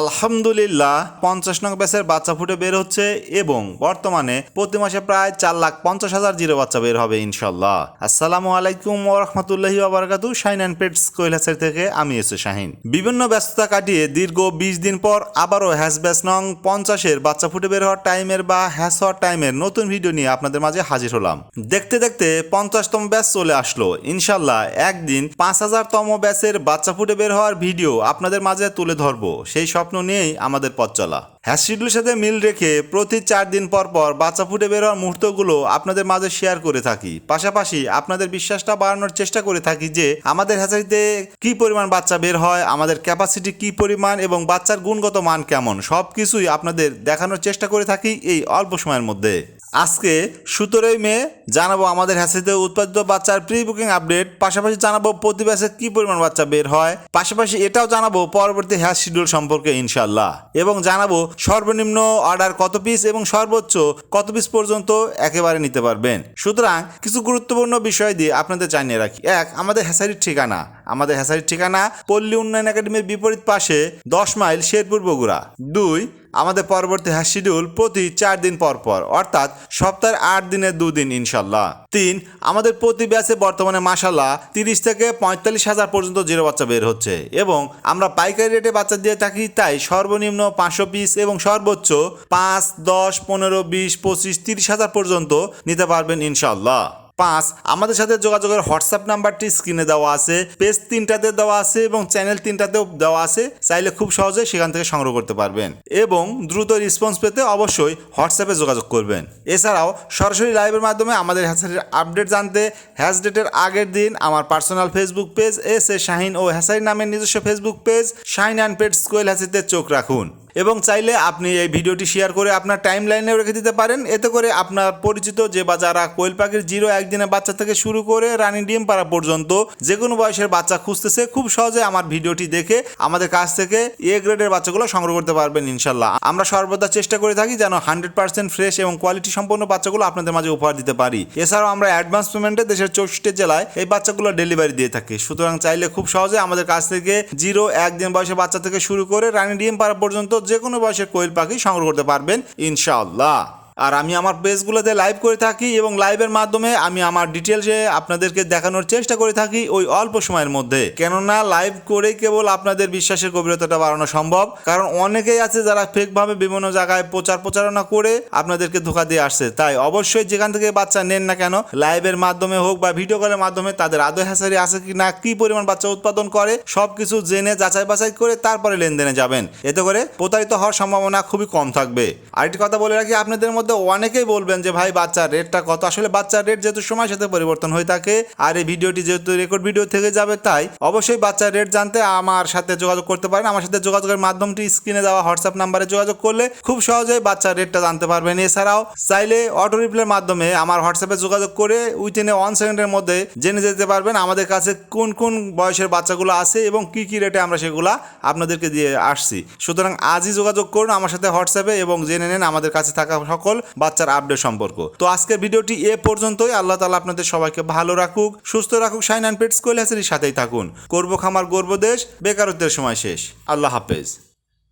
আলহামদুলিল্লাহ, পঞ্চাশ নং ব্যাচের বাচ্চা ফুটে বের হচ্ছে এবং বর্তমানে প্রতি মাসে প্রায় চার লাখ পঞ্চাশ হাজার জিরো বাচ্চা বের হবে ইনশাল্লাহ। আসসালামু আলাইকুম ওরহমতুল্লাহি আবরকাতু শাইন অ্যান্ড পেটস কৈলাসের থেকে আমি এসে শাহিন। বিভিন্ন ব্যস্ততা কাটিয়ে দীর্ঘ বিশ দিন পর আবারও হ্যাশ ব্যাচ নং পঞ্চাশের বাচ্চা ফুটে বের হওয়ার টাইমের বা হ্যাশ হওয়ার টাইমের নতুন ভিডিও নিয়ে আপনাদের মাঝে হাজির হলাম। দেখতে দেখতে পঞ্চাশতম ব্যাচ চলে আসলো। ইনশাল্লাহ একদিন পাঁচ হাজারতম ব্যাচের বাচ্চা ফুটে বের হওয়ার ভিডিও আপনাদের মাঝে তুলে ধরবো। সেই স্বপ্ন নিয়েই আমাদের পথ চলা। হ্যাশ শিডিউলের সাথে মিল রেখে প্রতি চার দিন পর পর বাচ্চা ফুটে বেরোয়ার মুহূর্তগুলো আপনাদের মাঝে শেয়ার করে থাকি। পাশাপাশি আপনাদের বিশ্বাসটা বাড়ানোর চেষ্টা করে থাকি যে, আমাদের হ্যাচারিতে কি পরিমাণ বাচ্চা বের হয়, আমাদের ক্যাপাসিটি কি পরিমাণ এবং বাচ্চার গুণগত মান কেমন সব কিছুই আপনাদের দেখানোর চেষ্টা করে থাকি এই অল্প সময়ের মধ্যে। আজকে সতেরোই মে জানাব আমাদের হ্যাসিতে উৎপাদিত বাচ্চার প্রি বুকিং আপডেট, পাশাপাশি জানাব প্রতি ব্যাচে কি পরিমাণ বাচ্চা বের হয়, পাশাপাশি এটাও জানাব পরবর্তী হ্যাশ শিডিউল সম্পর্কে ইনশাল্লাহ এবং জানাব সর্বনিম্ন অর্ডার কত পিস এবং সর্বোচ্চ কত পিস পর্যন্ত একেবারে নিতে পারবেন। সুতরাং কিছু গুরুত্বপূর্ণ বিষয় দিয়ে আপনাদের জানিয়ে রাখি। এক, আমাদের হ্যাসারির ঠিকানা। আমাদের হ্যাসারির ঠিকানা পল্লী উন্নয়ন একাডেমির বিপরীত পাশে দশ মাইল শেরপুর বগুড়া। দুই আমাদের পরবর্তী হ্যাশ শিডিউল প্রতি চার দিন পর পর, অর্থাৎ সপ্তাহের আট দিনের দুদিন ইনশাল্লাহ তিন, আমাদের প্রতি ব্যাচে বর্তমানে মাসাল্লাহ তিরিশ থেকে পঁয়তাল্লিশ হাজার পর্যন্ত জিরো বাচ্চা বের হচ্ছে এবং আমরা পাইকারি রেটে বাচ্চা দিয়ে থাকি তাই সর্বনিম্ন পাঁচশো পিস এবং সর্বোচ্চ পাঁচ, দশ, পনেরো, বিশ, পঁচিশ, তিরিশ হাজার পর্যন্ত নিতে পারবেন ইনশাল্লাহ পাঁচ, আমাদের সাথে যোগাযোগের হোয়াটসঅ্যাপ নাম্বারটি স্ক্রিনে দেওয়া আছে, পেজ তিনটাতে দেওয়া আছে এবং চ্যানেল তিনটাতেও দেওয়া আছে, চাইলে খুব সহজে সেখান থেকে সংগ্রহ করতে পারবেন। এবং দ্রুত রেসপন্স পেতে অবশ্যই হোয়াটসঅ্যাপে যোগাযোগ করবেন। এছাড়াও সরাসরি লাইভের মাধ্যমে আমাদের হ্যাসারির আপডেট জানতে হ্যাশ ডেটের আগের দিন আমার personal Facebook page S A Shahin ও হ্যাসারি নামের নিজস্ব ফেসবুক পেজ শাহিন অ্যান্ড পেট স্কোয়েল হ্যাসিতে চোখ রাখুন। এবং চাইলে আপনি এই ভিডিওটি শেয়ার করে আপনার টাইম লাইনেও রেখে দিতে পারেন। এতে করে আপনার পরিচিত যে বা যারা কোয়েল পাখির জিরো একদিনের বাচ্চা থেকে শুরু করে রানী ডিম পাড়া পর্যন্ত যে কোনো বয়সের বাচ্চা খুঁজতেছে, খুব সহজে আমার ভিডিওটি দেখে আমাদের কাছ থেকে এ গ্রেডের বাচ্চাগুলো সংগ্রহ করতে পারবেন ইনশাল্লাহ। আমরা সর্বদা চেষ্টা করে থাকি যেন হান্ড্রেড পার্সেন্ট ফ্রেশ এবং কোয়ালিটি সম্পন্ন বাচ্চাগুলো আপনাদের মাঝে উপহার দিতে পারি। এছাড়াও আমরা অ্যাডভান্স পেমেন্টে দেশের চৌষট্টি জেলায় এই বাচ্চাগুলো ডেলিভারি দিয়ে থাকি। সুতরাং চাইলে খুব সহজে আমাদের কাছ থেকে জিরো একদিন বয়সের বাচ্চা থেকে শুরু করে রানী ডিম পাড়া পর্যন্ত যে কোনো বয়সের কোয়েল পাখি সংগ্রহ করতে পারবেন ইনশাআল্লাহ। আর আমি আমার পেজগুলোতে লাইভ করে থাকি এবং লাইভের মাধ্যমে আমি আমার ডিটেলসে আপনাদেরকে দেখানোর চেষ্টা করে থাকি ওই অল্প সময়ের মধ্যে। কেননা লাইভ করেই কেবল আপনাদের বিশ্বাসের গভীরতাটা বাড়ানো সম্ভব। কারণ অনেকেই আছে যারা ফেকভাবে বিভিন্ন জায়গায় প্রচার প্রচারণা করে আপনাদেরকে ধোকা দিয়ে আসছে। তাই অবশ্যই যেখান থেকে বাচ্চা নেন না কেন লাইভের মাধ্যমে হোক বা ভিডিও কলের মাধ্যমে তাদের আদৌ হ্যাসারি আছে কি না কি পরিমাণ বাচ্চা উৎপাদন করে সব কিছু জেনে যাচাই বাছাই করে তারপরে লেনদেনে যাবেন। এতে করে প্রতারিত হওয়ার সম্ভাবনা খুবই কম থাকবে। আরেকটি কথা বলে রাখি, আপনাদের মধ্যে অনেকেই বলবেন যে, ভাই, বাচ্চার রেটটা কত? আসলে বাচ্চার রেট যেহেতু সময়ের সাথে পরিবর্তন হয়ে থাকে, আর এই ভিডিওটি যেহেতু রেকর্ড ভিডিও থেকে যাবে, তাই অবশ্যই বাচ্চার রেট জানতে আমার সাথে যোগাযোগ করতে পারেন। আমার সাথে যোগাযোগের মাধ্যমটি স্ক্রিনে দেওয়া হোয়াটসঅ্যাপ নাম্বারে যোগাযোগ করলে খুব সহজেই বাচ্চার রেটটা জানতে পারবেন। এছাড়াও চাইলে অটো রিপ্লের মাধ্যমে আমার হোয়াটসঅ্যাপে যোগাযোগ করে উইথিন এ ওয়ান সেকেন্ডের মধ্যে জেনে যেতে পারবেন আমাদের কাছে কোন কোন বয়সের বাচ্চাগুলো আছে এবং কি কি রেটে আমরা সেগুলা আপনাদেরকে দিয়ে আসছি। সুতরাং আজই যোগাযোগ করুন আমার সাথে হোয়াটসঅ্যাপে এবং জেনে নেন আমাদের কাছে থাকা সকল বাচ্চার আপডেট সম্পর্ক। তো আজকের ভিডিওটি এ পর্যন্তই। আল্লাহ তালা আপনাদের সবাইকে ভালো রাখুক, সুস্থ রাখুক সাইন অ্যান্ড পেটস কৈলাসের সাথেই থাকুন। করব খামার, গর্ব দেশ, বেকারত্বের সময় শেষ। আল্লাহ হাফেজ।